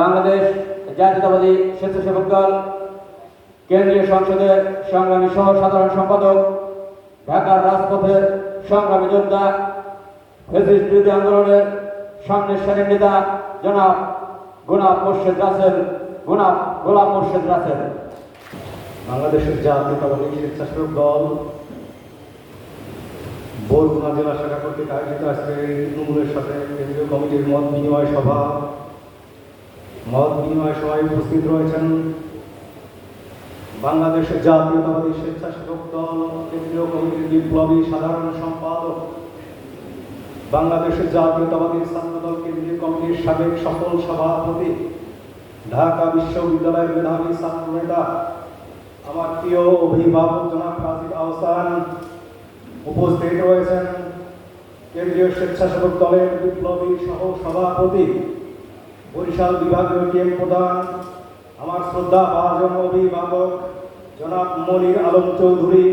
বাংলাদেশ জাতীয়তাবাদী স্বেচ্ছাসেবক দল কেন্দ্রীয় সংসদের সংগ্রামী সহ সাধারণ সম্পাদক, ঢাকার রাজপথের সংগ্রামী যোদ্ধা বিরোধী আন্দোলনের সামনের সারির নেতা জনাব গোলাপ মোর্শেদ রাসেল, গোলাপ গোলাম মোর্শেদ রাসেল। বাংলাদেশের জাতীয়তাবাদী স্বেচ্ছাসেবক দল বরগুনা জেলা শাখা কর্তৃক আয়োজিত আজকে এই তৃণমূলের সাথে কেন্দ্রীয় কমিটির মত বিনিময় সভা মত বিনিময় সভায় উপস্থিত রয়েছেন। বাংলাদেশের জাতীয়তাবাদী স্বেচ্ছাসেবক দল, কেন্দ্রীয় কমিটির বিপ্লবী সাধারণ সম্পাদক, বাংলাদেশের জাতীয়তাবাদী ছাত্রদল কেন্দ্রীয় কমিটির সাবেক সফল সভাপতি, ঢাকা বিশ্ববিদ্যালয়ের মেধাবী ছাত্র নেতা আমার প্রিয় অভিভাবক জনাব কাজী আহসান উপস্থিত রয়েছেন। কেন্দ্রীয় স্বেচ্ছাসেবক দলের বিপ্লবী সহ সভাপতি বরিশাল বিভাগীয় টিএম প্রধান, আমার শ্রদ্ধা ভাজন অভিভাবক জনাব মনির আলম চৌধুরী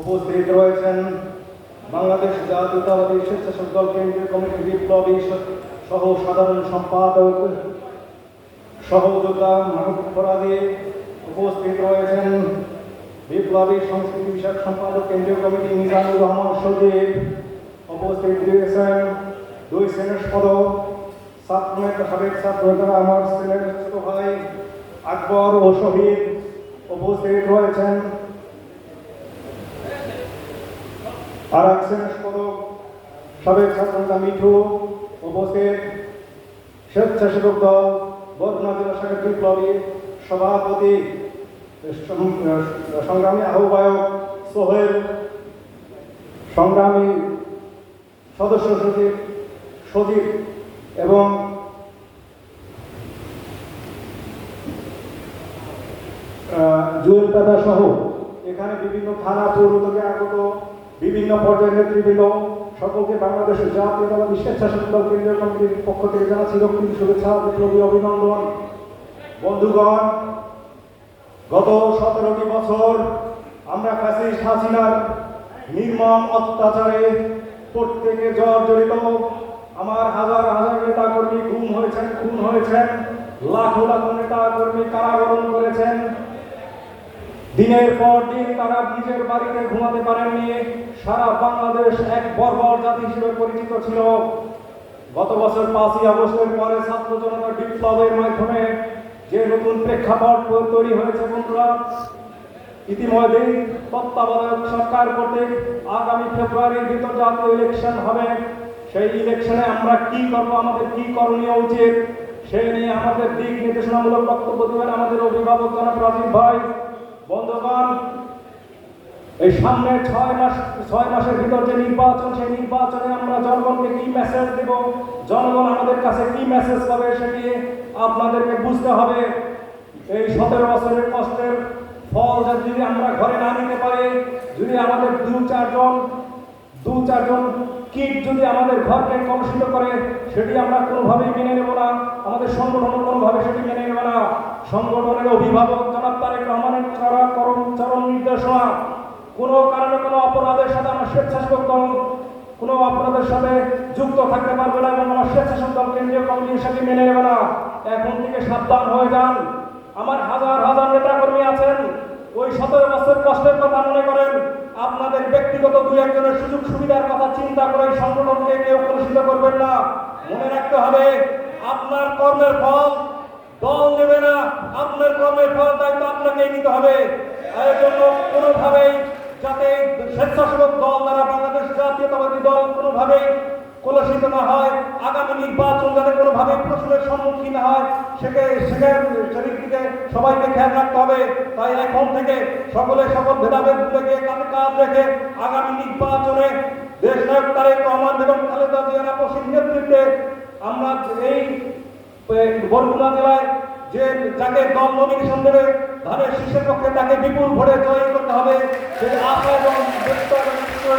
উপস্থিত রয়েছেন। বাংলাদেশ জাতীয়তাবাদী স্বেচ্ছাসেবক দল কেন্দ্রীয় কমিটি বিপ্লবী সহ সাধারণ সম্পাদক সহযোগিতা মাহবুব উপস্থিত রয়েছেন। বিপ্লবী সংস্কৃতি বিষয়ক সম্পাদক কেন্দ্রীয় কমিটি মিজানুর রহমান সজীব উপস্থিত রয়েছেন। দুই সেনেট পদক সাবেক ছাত্রনেতা আমার সিলেট ছোট ভাই আকবর ও শহীদ উপস্থিত রয়েছেন। আর এক পদক সাবেক ছাত্রনেতা মিঠু উপস্থিত। স্বেচ্ছাসেবক দল বদনা জেলা শাখার বিপ্লবী সভাপতি সংগ্রামী আহ্বায়ক সোহেল, সংগ্রামী সদস্য সচিব সচিব এবং পেদা সহ এখানে বিভিন্ন থানা পৌর আগত বিভিন্ন পর্যায়ের নেতৃবৃন্দ, সকলকে বাংলাদেশের জাতীয়তাবাদী স্বেচ্ছাসেবক দল, কেন্দ্রীয় কমিটির পক্ষ থেকে জানাচ্ছি রক্তিম শুভেচ্ছা বিপ্লবী অভিনন্দন। বন্ধুগণ, গত সতেরোটি বছর আমরা ফ্যাসিস্ট হাসিনার নির্মম অত্যাচারে প্রত্যেকে জর্জরিত। আমার হাজার হাজার নেতা কর্মী গুম হয়েছেন, খুন হয়েছেন। লাখো লাখো নেতা কর্মী কারাবরণ করেছেন। দিনের পর দিন তারা নিজের বাড়িতে ঘুমাতে পারেননি। সারা বাংলাদেশ এক বর্বর জাতি হিসেবে পরিচিত ছিল। গত বছর পাঁচই আগস্টের পরে ছাত্র জনতার বিপ্লবের মাধ্যমে যে নতুন প্রেক্ষাপট তৈরি হয়েছে বন্ধুরা, ইতিমধ্যেই তত্ত্বাবধায়ক সরকার কর্তৃক আগামী ফেব্রুয়ারির ভিতর জাতীয় ইলেকশন হবে। সেই ইলেকশনে আমরা কি করব, আমাদের কি করণীয় উচিত, সেই নিয়ে আমাদের দিক নির্দেশনামূলক বক্তব্য দেবেন আমাদের অভিভাবক জনাব রাজীব ভাই। বন্ধুগণ, এই সামনে ছয় মাস, ছয় মাসের ভিতর যে নির্বাচন, সেই নির্বাচনে আমরা জনগণকে কি মেসেজ দেব, জনগণ আমাদের কাছে কি মেসেজ পাবে সেটি আপনাদেরকে বুঝতে হবে। এই সতেরো বছরের কষ্টের ফল যদি আমরা ঘরে না নিতে পারি, যদি আমাদের দু চারজন দু চারজন কিট যদি আমাদের ঘরকে কলুষিত করে, সেটি আমরা কোনোভাবেই মেনে নেব না। আমাদের সংগঠন কোনোভাবে সেটি মেনে নেব না। সংগঠনের অভিভাবক জনাব তারেক রহমানের চড়া করম চরম নির্দেশনা। কোনো কারণে কোনো অপরাধের সাথে আমরা স্বেচ্ছাসেবক দল, কোনো অপরাধের সাথে যুক্ত থাকতে পারবে না এবং আমার স্বেচ্ছাসেবক দল, কেন্দ্রীয় কমিটির সাথে মেনে নেবে না। এখন থেকে সাবধান হয়ে যান। আমার হাজার হাজার নেতা কর্মী আছেন। ওই সতেরো বছর কষ্টের কথা মনে করেন, আপনাদের ব্যক্তিগত দুই একজনের সুযোগ সুবিধার কথা চিন্তা করে সংগঠনকে কেউ কলুষিত করবেন না। মনে রাখতে হবে, আপনার কর্মের ফল দল নেবে না, আপনার কর্মের ফল দায়িত্ব আপনাকেই নিতে হবে। এর জন্য কোনোভাবেই যাতে স্বেচ্ছাসেবক দল দ্বারা বাংলাদেশ জাতীয়তাবাদী দল কোনোভাবেই কলুষিত না হয়, আগামী নির্বাচন যাতে কোনোভাবে প্রশ্নের সম্মুখীন হয়, সেকে সেখানে সেদিক সবাইকে খেয়াল রাখতে হবে। তাই এখন থেকে সকলে সকল ভেদাভেদ ভুলে গিয়ে কাঁধে কাঁধ রেখে আগামী নির্বাচনে দেশ নায়ক তারেক রহমান বেগম খালেদা জিয়ার আপসীর নেতৃত্বে আমরা এই বরগুনা জেলায় যে যাকে দল নমিনেশন দেবে, ধানের শীর্ষের পক্ষে তাকে বিপুল ভোটে জয় করতে হবে। সেই আশা এবং এবং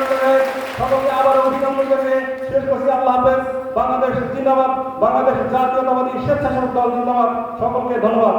সকলকে আবার করে শেষ করছি আল্লাহ হাফেজ। বাংলাদেশ জিন্দাবাদ বাংলাদেশ জাতীয়তাবাদী স্বেচ্ছাসেবক দল জিন্দাবাদ। সকলকে ধন্যবাদ।